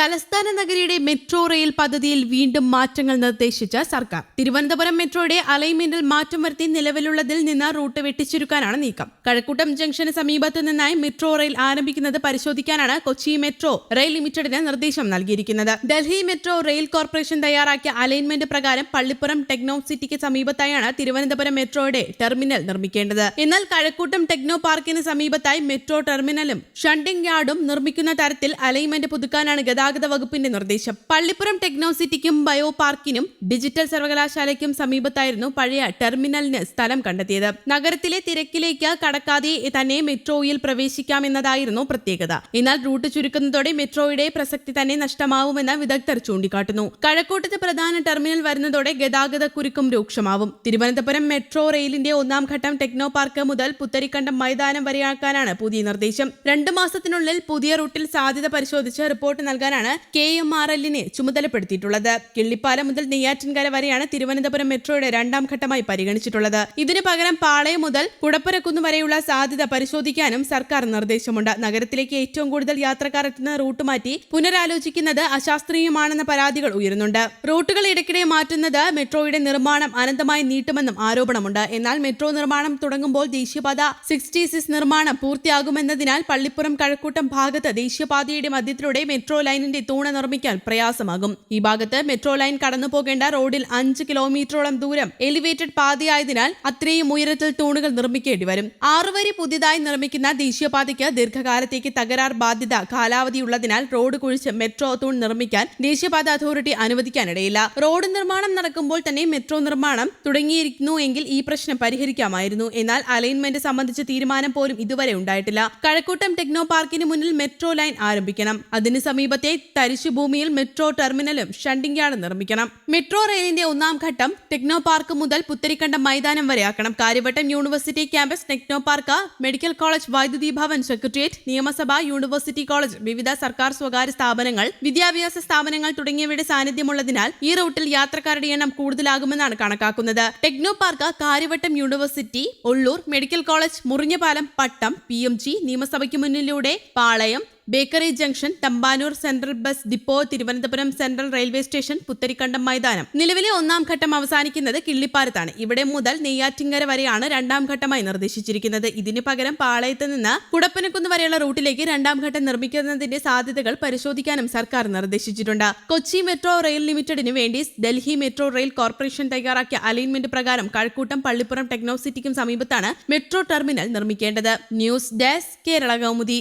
തലസ്ഥാന നഗരിയുടെ metro rail പദ്ധതിയിൽ വീണ്ടും മാറ്റങ്ങൾ നിർദ്ദേശിച്ച സർക്കാർ. തിരുവനന്തപുരം മെട്രോയുടെ അലൈൻമെന്റിൽ മാറ്റം വരുത്തി നിലവിലുള്ളതിൽ നിന്ന് റൂട്ട് വെട്ടിച്ചുരുക്കാനാണ് നീക്കം. കഴക്കൂട്ടം ജംഗ്ഷന് സമീപത്തു നിന്നായി മെട്രോ റെയിൽ ആരംഭിക്കുന്നത് പരിശോധിക്കാനാണ് കൊച്ചി മെട്രോ റെയിൽ ലിമിറ്റഡിന് നിർദ്ദേശം നൽകിയിരിക്കുന്നത്. ഡൽഹി മെട്രോ റെയിൽ കോർപ്പറേഷൻ തയ്യാറാക്കിയ അലൈൻമെന്റ് പ്രകാരം പള്ളിപ്പുറം ടെക്നോ സിറ്റിക്ക് സമീപത്തായാണ് തിരുവനന്തപുരം മെട്രോയുടെ ടെർമിനൽ നിർമ്മിക്കേണ്ടത്. എന്നാൽ കഴക്കൂട്ടം ടെക്നോ പാർക്കിന് സമീപത്തായി മെട്രോ ടെർമിനലും ഷണ്ടിംഗ് യാർഡും നിർമ്മിക്കുന്ന തരത്തിൽ അലൈൻമെന്റ് പുതുക്കാനാണ് ഗതാഗത വകുപ്പിന്റെ നിർദ്ദേശം. പള്ളിപ്പുറം ടെക്നോസിറ്റിക്കും ബയോ പാർക്കിനും ഡിജിറ്റൽ സർവകലാശാലയ്ക്കും സമീപത്തായിരുന്നു പഴയ ടെർമിനലിന് സ്ഥലം കണ്ടെത്തിയത്. നഗരത്തിലെ തിരക്കിലേക്ക് കടക്കാതെ തന്നെ മെട്രോയിൽ പ്രവേശിക്കാമെന്നതായിരുന്നു പ്രത്യേകത. എന്നാൽ റൂട്ട് ചുരുക്കുന്നതോടെ മെട്രോയുടെ പ്രസക്തി തന്നെ നഷ്ടമാവുമെന്ന് വിദഗ്ധർ ചൂണ്ടിക്കാട്ടുന്നു. കഴക്കൂട്ടത്ത് പ്രധാന ടെർമിനൽ വരുന്നതോടെ ഗതാഗത കുരുക്കും രൂക്ഷമാവും. തിരുവനന്തപുരം മെട്രോ റെയിലിന്റെ ഒന്നാം ഘട്ടം ടെക്നോ പാർക്ക് മുതൽ പുത്തരിക്കണ്ടം മൈതാനം വരെയാക്കാനാണ് പുതിയ നിർദ്ദേശം. രണ്ടു മാസത്തിനുള്ളിൽ പുതിയ റൂട്ടിൽ സാധ്യത പരിശോധിച്ച് റിപ്പോർട്ട് നൽകാനാണ് കെ എം ആർ എല്ലിനെ ചുമതലപ്പെടുത്തിയിട്ടുള്ളത്. കിള്ളിപ്പാലം മുതൽ നെയ്യാറ്റിൻകര വരെയാണ് തിരുവനന്തപുരം മെട്രോയുടെ രണ്ടാം ഘട്ടമായി പരിഗണിച്ചിട്ടുള്ളത്. ഇതിനു പകരം പാളയം മുതൽ കുടപ്പരക്കുന്ന് വരെയുള്ള സാധ്യത പരിശോധിക്കാനും സർക്കാർ നിർദ്ദേശമുണ്ട്. നഗരത്തിലേക്ക് ഏറ്റവും കൂടുതൽ യാത്രക്കാർ എത്തുന്ന റൂട്ട് മാറ്റി പുനരാലോചിക്കുന്നത് അശാസ്ത്രീയമാണെന്ന പരാതികൾ ഉയരുന്നുണ്ട്. റൂട്ടുകൾ ഇടയ്ക്കിടെ മാറ്റുന്നത് മെട്രോയുടെ നിർമ്മാണം അനന്തമായി നീട്ടുമെന്നും ആരോപണമുണ്ട്. എന്നാൽ മെട്രോ നിർമ്മാണം തുടങ്ങുമ്പോൾ ദേശീയപാത സിക്സ്റ്റി സിക്സ് നിർമ്മാണം പൂർത്തിയാകുമെന്നതിനാൽ പള്ളിപ്പുറം കഴക്കൂട്ടം ഭാഗത്ത് ദേശീയപാതയുടെ മധ്യത്തിലൂടെ മെട്രോ ലൈനിന്റെ തൂണ നിർമ്മിക്കാൻ പ്രയാസമാകും. ഈ ഭാഗത്ത് മെട്രോ ലൈൻ കടന്നു പോകേണ്ട റോഡിൽ അഞ്ച് കിലോമീറ്ററോളം ദൂരം എലിവേറ്റഡ് പാതയായതിനാൽ അത്രയും ഉയരത്തിൽ തൂണുകൾ നിർമ്മിക്കേണ്ടി വരും. ആറുവരി പുതിയതായി നിർമ്മിക്കുന്ന ദേശീയപാതയ്ക്ക് ദീർഘകാലത്തേക്ക് തകരാർ ബാധ്യത കാലാവധിയുള്ളതിനാൽ റോഡ് കുഴിച്ച് മെട്രോ തൂൺ നിർമ്മിക്കാൻ ദേശീയപാത അതോറിറ്റി അനുവദിക്കാനിടയില്ല. റോഡ് നിർമ്മാണം നടക്കുമ്പോൾ തന്നെ മെട്രോ നിർമ്മാണം തുടങ്ങിയിരിക്കുന്നു എങ്കിൽ ഈ പ്രശ്നം പരിഹരിക്കാമായിരുന്നു. എന്നാൽ അലൈൻമെന്റ് സംബന്ധിച്ച തീരുമാനം പോലും ഇതുവരെ ഉണ്ടായിട്ടില്ല. കഴക്കൂട്ടം ടെക്നോ പാർക്കിന് മുന്നിൽ മെട്രോ ലൈൻ ആരംഭിക്കണം. അതിന് സമീപത്തെ തരിശുഭൂമിയിൽ മെട്രോ ടെർമിനലും ഷണ്ടിംഗ്യാർഡും നിർമ്മിക്കണം. മെട്രോ റെയിലിന്റെ ഒന്നാം ഘട്ടം ടെക്നോ പാർക്ക് മുതൽ പുത്തരിക്കണ്ടം മൈതാനം വരെ ആക്കണം. Kariavattom university campus techno park medical college Vaidyuthi Bhavan secretariat നിയമസഭ യൂണിവേഴ്സിറ്റി കോളേജ് വിവിധ സർക്കാർ സ്വകാര്യ സ്ഥാപനങ്ങൾ വിദ്യാഭ്യാസ സ്ഥാപനങ്ങൾ തുടങ്ങിയവയുടെ സാന്നിധ്യമുള്ളതിനാൽ ഈ റൂട്ടിൽ യാത്രക്കാരുടെ എണ്ണം കൂടുതലാകുമെന്നാണ് കണക്കാക്കുന്നത്. Techno park Kariavattom university Ulloor medical college Murinjapalam Pattom P M G നിയമസഭയ്ക്ക് മുന്നിലൂടെ Palayam bakery junction Thampanoor central bus depot Thiruvananthapuram central railway station Putharikandam മൈതാനം. നിലവിലെ ഒന്നാം ഘട്ടം അവസാനിക്കുന്നത് കിള്ളിപ്പാലത്താണ്. ഇവിടെ മുതൽ നെയ്യാറ്റിങ്കര വരെയാണ് രണ്ടാം ഘട്ടമായി നിർദ്ദേശിച്ചിരിക്കുന്നത്. ഇതിനു പകരം പാളയത്ത് നിന്ന് കുടപ്പനക്കുന്ന് വരെയുള്ള റൂട്ടിലേക്ക് രണ്ടാം ഘട്ടം നിർമ്മിക്കുന്നതിന്റെ സാധ്യതകൾ പരിശോധിക്കാനും സർക്കാർ നിർദ്ദേശിച്ചിട്ടുണ്ട്. കൊച്ചി മെട്രോ റെയിൽ ലിമിറ്റഡിന് വേണ്ടി ഡൽഹി മെട്രോ റെയിൽ കോർപ്പറേഷൻ തയ്യാറാക്കിയ അലൈൻമെന്റ് പ്രകാരം കഴക്കൂട്ടം പള്ളിപ്പുറം ടെക്നോസിറ്റിക്കും സമീപത്താണ് metro terminal നിർമ്മിക്കേണ്ടത്. News desk Kerala Kaumudi.